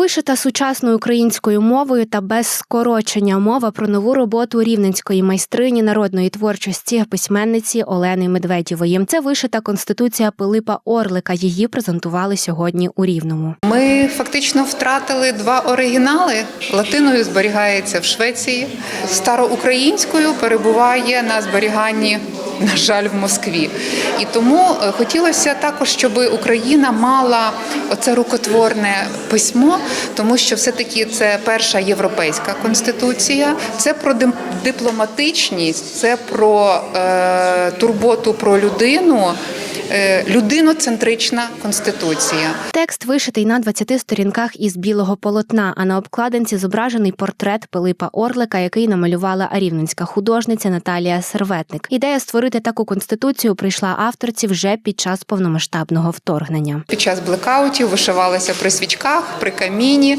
Вишита сучасною українською мовою та без скорочення мова про нову роботу рівненської майстрині народної творчості письменниці Олени Медведєвої. Це вишита конституція Пилипа Орлика. Її презентували сьогодні у Рівному. Ми фактично втратили два оригінали. Латиною зберігається в Швеції, староукраїнською перебуває на зберіганні. На жаль, в Москві, і тому е, хотілося також, щоб Україна мала оце рукотворне письмо, тому що все-таки це перша європейська конституція, це про дипломатичність, це про е, турботу про людину, людиноцентрична конституція. Текст вишитий на 20 сторінках із білого полотна. А на обкладинці зображений портрет Пилипа Орлика, який намалювала рівненська художниця Наталія Серветник. Ідея створити таку конституцію прийшла авторці вже під час повномасштабного вторгнення. Під час блекаутів вишивалася при свічках, при каміні.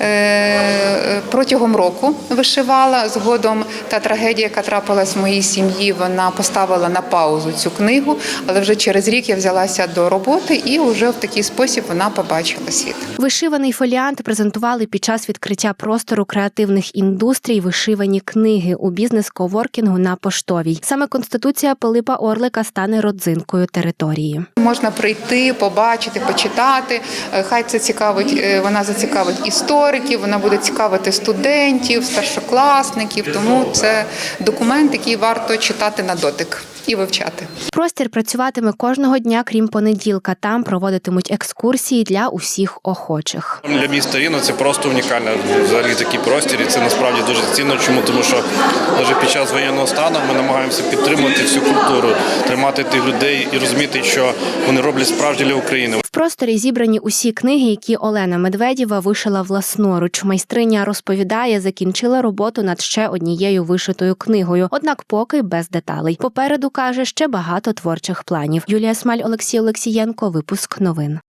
Е, Протягом року вишивала. Згодом та трагедія, яка трапилась в моїй сім'ї, вона поставила на паузу цю книгу, але вже через рік я взялася до роботи і вже в такий спосіб вона побачила світ. Вишиваний фоліант презентували під час відкриття простору креативних індустрій вишивані книги у бізнес-коворкінгу на поштовій. Саме конституція Пилипа Орлика стане родзинкою території. Можна прийти, побачити, почитати. Е, Хай це цікавить, е, вона зацікавить істориків, вона буде цікавити студентів, старшокласників. Тому це документ, який варто читати на дотик і вивчати. Простір працюватиме кожного дня, крім понеділка. Там проводитимуть екскурсії для усіх охочих. Для міста Рівно це просто унікально взагалі такий простір, і це насправді дуже цінно. Чому тому, що навіть під час воєнного стану ми намагаємося підтримувати всю культуру, тримати тих людей і розуміти, що вони роблять справді для України. В просторі зібрані усі книги, які Олена Медведєва вишила власноруч. Майстриня розповідає, закінчила роботу над ще однією вишитою книгою, однак поки без деталей. Попереду каже ще багато творчих планів. Юлія Смаль, Олексій Олексієнко. Випуск новин.